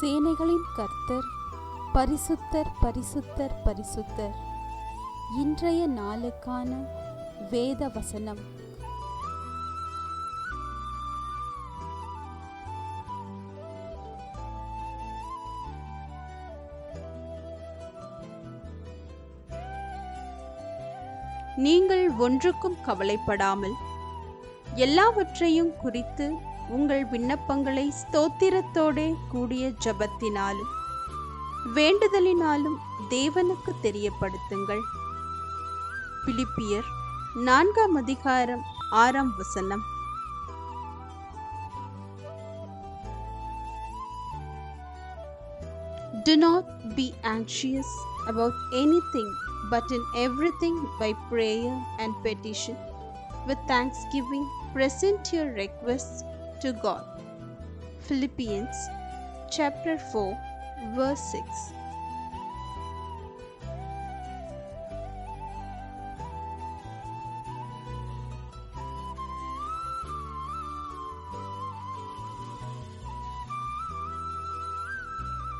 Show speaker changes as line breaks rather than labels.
சேனைகளின் கர்த்தர் பரிசுத்தர் பரிசுத்தர் பரிசுத்தர். இன்றைய நாளுக்கான வேத வசனம்.
நீங்கள் ஒன்றுக்கும் கவலைப்படாமல் எல்லாவற்றையும் குறித்து உங்கள் விண்ணப்பங்களை ஸ்தோத்திரத்தோடே கூடிய ஜபத்தினாலும் வேண்டுதலினாலும் தேவனுக்கு தெரியப்படுத்துங்கள் பிலிப்பியர் நான்காம் அதிகாரம் ஆறாம் வசனம் Do not be anxious about anything, but in everything by prayer and petition. With thanksgiving, present your requests to God. Philippians chapter 4, verse 6.